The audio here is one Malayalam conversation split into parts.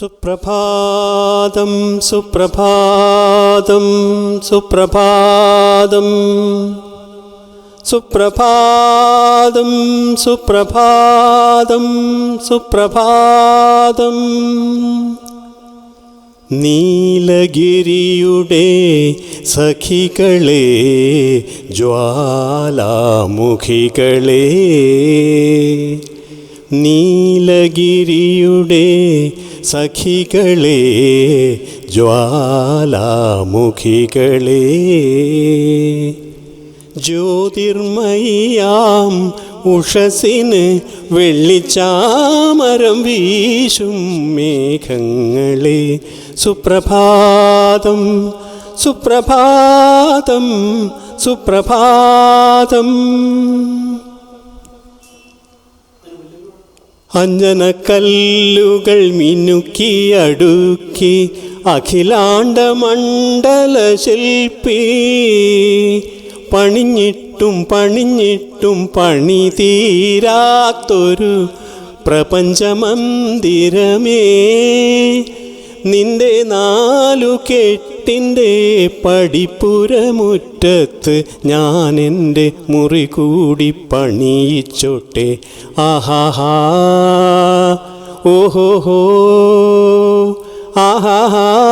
സുപ്രഭാതം സുപ്രഭാതം സുപ്രഭാതം. സുപ്രഭാതം സുപ്രഭാതം സുപ്രഭാതം. നീലഗിരിയുടെ സഖികളെ ജ്വാലാമുഖികളെ. നീലഗിരിയുടെ സഖികളെ ജ്വാലാമുഖികളെ. ജ്യോതിർമയാം ഉഷസിന് വെള്ളിച്ചാമരം വീശും മേഘങ്ങളെ. സുപ്രഭാതം സുപ്രഭാതം സുപ്രഭാതം. അഞ്ജനക്കല്ലുകൾ മിനുക്കി അടുക്കി അഖിലാണ്ട മണ്ഡല ശില്പി. പണിഞ്ഞിട്ടും പണിഞ്ഞിട്ടും പണി തീരാത്തൊരു പ്രപഞ്ചമന്ദിരമേ. നിന്റെ നാലു കെട്ടിന്റെ പടിപ്പുരമുറ്റത്ത് ഞാൻ എന്റെ മുറി കൂടി പണിയിച്ചോട്ടെ. ആഹാഹാ. ഓഹോഹോ. ആഹാഹാ.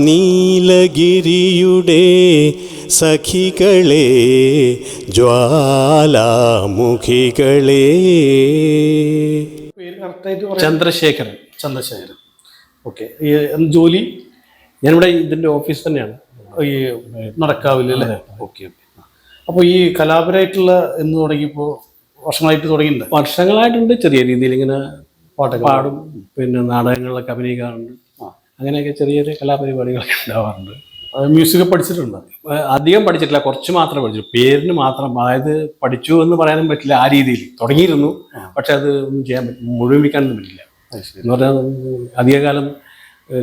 നീലഗിരിയുടെ സഖികളെ ജ്വാലാമുഖികളെ. ചന്ദ്രശേഖരൻ. ചന്ദ്രശേഖരൻ. ഓക്കെ ജോലി? ഞാനിവിടെ ഇതിന്റെ ഓഫീസ് തന്നെയാണ്. ഈ നടക്കാവില്ല അല്ലേ? ഓക്കെ ഓക്കെ അപ്പോൾ ഈ കലാപരായിട്ടുള്ള എന്ന് തുടങ്ങിയപ്പോൾ വർഷങ്ങളായിട്ട് തുടങ്ങിയിട്ടുണ്ട്? വർഷങ്ങളായിട്ടുണ്ട്. ചെറിയ രീതിയിൽ ഇങ്ങനെ പാട്ടൊക്കെ പാടും. പിന്നെ നാടകങ്ങളിലൊക്കെ അഭിനയിക്കാറുണ്ട്. അങ്ങനെയൊക്കെ ചെറിയ ചെറിയ കലാപരിപാടികളൊക്കെ ഉണ്ടാവാറുണ്ട്. മ്യൂസിക് പഠിച്ചിട്ടുണ്ട്. അധികം പഠിച്ചിട്ടില്ല. കുറച്ച് മാത്രമേ പഠിച്ചു പേരിന് മാത്രം അതായത് പഠിച്ചു എന്ന് പറയാനും പറ്റില്ല ആ രീതിയിൽ. തുടങ്ങിയിരുന്നു. പക്ഷെ അത് ഒന്നും ചെയ്യാൻ പറ്റും മുഴുമിക്കാനൊന്നും പറ്റില്ല. എന്ന് പറഞ്ഞാൽ അധികകാലം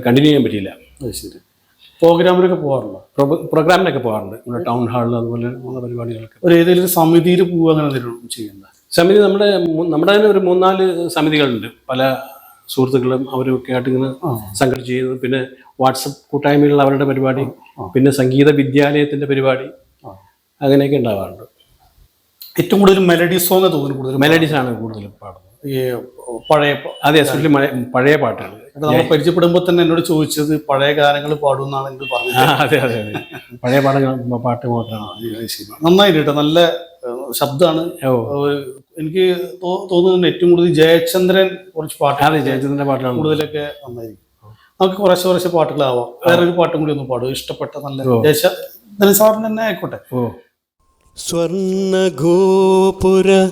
കണ്ടിന്യൂ ചെയ്യാൻ പറ്റിയില്ല. ശരി. പ്രോഗ്രാമിലൊക്കെ പോകാറുണ്ടോ? പ്രോ- പ്രോഗ്രാമിനൊക്കെ പോകാറുണ്ട്. നമ്മുടെ ടൗൺ ഹാളിൽ അതുപോലെ ഉള്ള പരിപാടികളൊക്കെ. ഒരു ഏതെങ്കിലും ഒരു സമിതിയിൽ പോവുക അങ്ങനെ എന്തെങ്കിലും ചെയ്യുന്നത്? സമിതി നമ്മുടെ നമ്മുടെ തന്നെ ഒരു മൂന്നാൽ സമിതികളുണ്ട്. പല സുഹൃത്തുക്കളും അവരൊക്കെ ആയിട്ട് ഇങ്ങനെ സംഘടിച്ച് ചെയ്യുന്നത്. പിന്നെ വാട്സപ്പ് കൂട്ടായ്മയിലുള്ള അവരുടെ പരിപാടി പിന്നെ സംഗീത വിദ്യാലയത്തിന്റെ പരിപാടി അങ്ങനെയൊക്കെ ഉണ്ടാവാറുണ്ട്. ഏറ്റവും കൂടുതൽ മെലഡി സോങ് തോന്നുന്നു കൂടുതൽ മെലഡീസ് ആണ് കൂടുതലും പാടുന്നത്. ഈ പഴയ അതെ എസ്പെഷ്യലി പഴയ പാട്ടാണ് നമ്മൾ പരിചയപ്പെടുമ്പോൾ തന്നെ എന്നോട് ചോദിച്ചത് പഴയ ഗാനങ്ങൾ പാടും എന്നാണ് എനിക്ക് പറഞ്ഞത് അതെ അതെ അതെ. പഴയ പാടങ്ങൾ പാട്ട് മാത്രമാണ്. നന്നായിട്ട് കേട്ടോ. നല്ല ശബ്ദമാണ്. എനിക്ക് തോ- തോന്നുന്നു ഏറ്റവും കൂടുതൽ ജയചന്ദ്രൻ കുറച്ച് പാട്ട് അതെ ജയചന്ദ്രന്റെ പാട്ടാണ് കൂടുതലൊക്കെ നന്നായിരിക്കും. നമുക്ക് കുറച്ച് കുറച്ച് പാട്ടുകളാവാം. വേറൊരു പാട്ടും കൂടി ഒന്ന് പാടും. ഇഷ്ടപ്പെട്ട നല്ല ജയചന്ദ്രൻ സാറിന് തന്നെ ആയിക്കോട്ടെ. ഓ. സ്വർണഗോപുര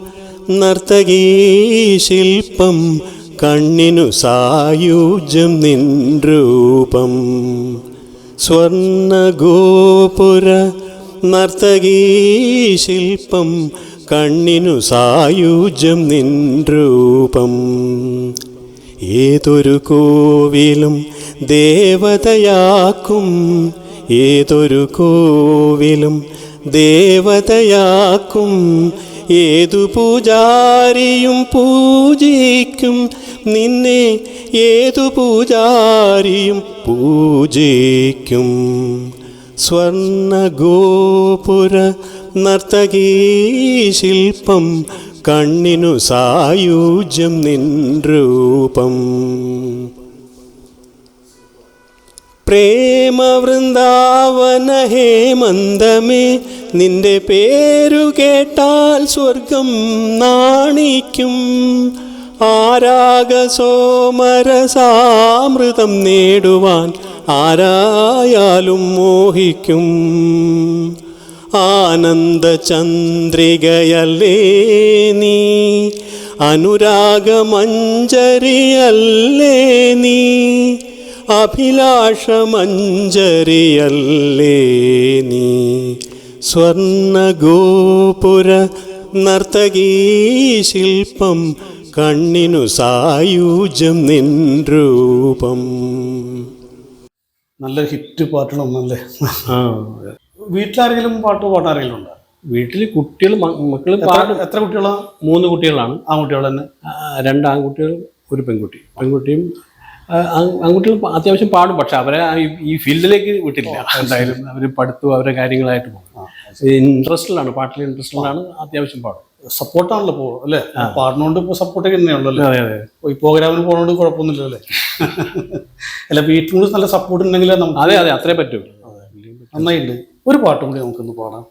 നർത്തകീ ശില്പം കണ്ണിനു സായുജ്യം നിൻ രൂപം സ്വർണഗോപുര നർത്തകീ ശില്പം കണ്ണിനു സായുജ്യം നിൻ രൂപം. ഏതൊരു കോവിലും ദേവതയാക്കും. ഏതൊരു കോവിലും ദേവതയാക്കും. ഏതു പൂജാരിയും പൂജിക്കും. നിന്നെ ഏതു പൂജാരിയും പൂജിക്കും. സ്വർണഗോപുര നർത്തകീ ശില്പം കണ്ണിനു സായുജ്യം നിൻ രൂപം പ്രേമവൃന്ദാവന ഹേമന്തമേ നിന്റെ പേരു കേട്ടാൽ സ്വർഗം നാണിക്കും. ആരാഗസോമരസാമൃതം നേടുവാൻ ആരായാലും മോഹിക്കും. ആനന്ദചന്ദ്രികയല്ലേ നീ? അനുരാഗമഞ്ജരിയല്ലേ നീ? അഭിലാഷമഞ്ജരിയല്ലേ നീ? സ്വർണഗോപുര നർത്തകീ ശില്പം കണ്ണിനു സായൂജം നിൻ രൂപം. നല്ല ഹിറ്റ് പാട്ടണം ആ വീട്ടിലാരെങ്കിലും പാട്ട് പാടാൻ ആരെങ്കിലും ഉണ്ടോ വീട്ടിൽ കുട്ടികൾ മക്കൾ പാടും എത്ര കുട്ടികളാണ് മൂന്ന് കുട്ടികളാണ്. ആൺകുട്ടികൾ തന്നെ. രണ്ട് ആൺകുട്ടികൾ ഒരു പെൺകുട്ടി. പെൺകുട്ടിയും ആൺകുട്ടികൾ അത്യാവശ്യം പാടും പക്ഷെ അവരെ ഈ- ഫീൽഡിലേക്ക് വിട്ടില്ല എന്തായാലും അവർ പഠിത്തു അവരെ കാര്യങ്ങളായിട്ട് പോകും. ഇൻട്രസ്റ്റിലാണ് പാട്ടിൽ ഇൻട്രസ്റ്റിലാണ് അത്യാവശ്യം പാടും. സപ്പോർട്ടാണല്ലോ ഇപ്പോൾ അല്ലേ? പാടിനോണ്ട് ഇപ്പോൾ സപ്പോർട്ട് തന്നെയാണല്ലോ അല്ലേ? അതെ അതെ ഈ പ്രോഗ്രാമിൽ പോകുന്നതുകൊണ്ട് കുഴപ്പമൊന്നുമില്ല അല്ലേ? അല്ല വീട്ടിൽ കൂടി നല്ല സപ്പോർട്ട് ഉണ്ടെങ്കിൽ നമുക്ക് അതെ അതെ അത്രേ പറ്റൂ. നന്നായിട്ടുണ്ട് ഒരു പാട്ടും കൂടി നമുക്കൊന്ന് പാടാം.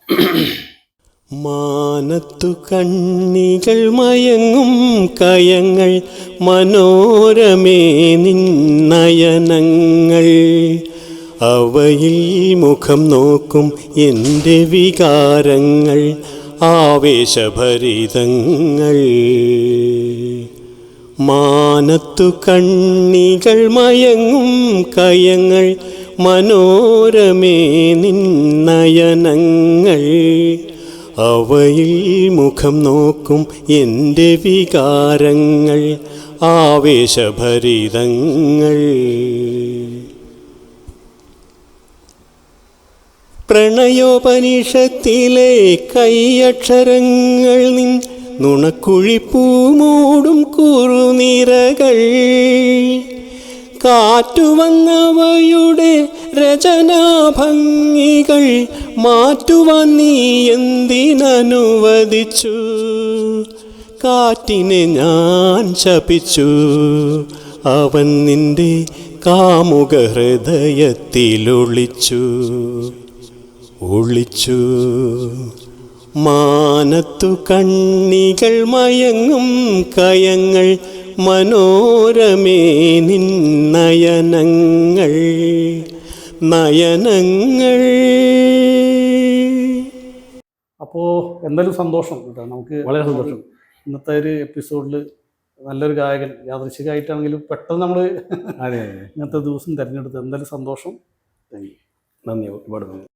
മാനത്തു കണ്ണികൾ മയങ്ങും കയങ്ങൾ മനോരമേ നിന്നയനങ്ങൾ അവയിൽ മുഖം നോക്കും എന്റെ വികാരങ്ങൾ ആവേശഭരിതങ്ങൾ. മാനത്തു കണ്ണികൾ മയങ്ങും കയങ്ങൾ മനോരമേ നിന്നയനങ്ങൾ അവയിൽ മുഖം നോക്കും എന്റെ വികാരങ്ങൾ ആവേശഭരിതങ്ങൾ. പ്രണയോപനിഷത്തിലെ കൈയക്ഷരങ്ങൾ നിൻ നുണക്കുഴിപ്പൂ മൂടും കുറുനിരകൾ. കാറ്റുവന്നവയുടെ രചനാഭംഗികൾ മാറ്റുവാൻ നീ എന്തിനനുവദിച്ചു? കാറ്റിനെ ഞാൻ ശപിച്ചു. അവൻ നിന്റെ കാമുക ഹൃദയത്തിലൊളിച്ചു ഒളിച്ചു. മാനത്തു കണ്ണികൾ മയങ്ങും കയങ്ങൾ മനോരമേ നിൻ നയനങ്ങൾ നയനങ്ങൾ. അപ്പോൾ എന്തായാലും സന്തോഷം കേട്ടോ നമുക്ക് വളരെ സന്തോഷം. ഇന്നത്തെ ഒരു എപ്പിസോഡിൽ നല്ലൊരു ഗായകൻ യാദൃശികമായിട്ടാണെങ്കിലും പെട്ടെന്ന് നമ്മൾ അതെ അതെ. ഇന്നത്തെ ദിവസം തിരഞ്ഞെടുത്ത് എന്തായാലും സന്തോഷം. താങ്ക് യു നന്ദി ഒരുപാട് നന്ദി.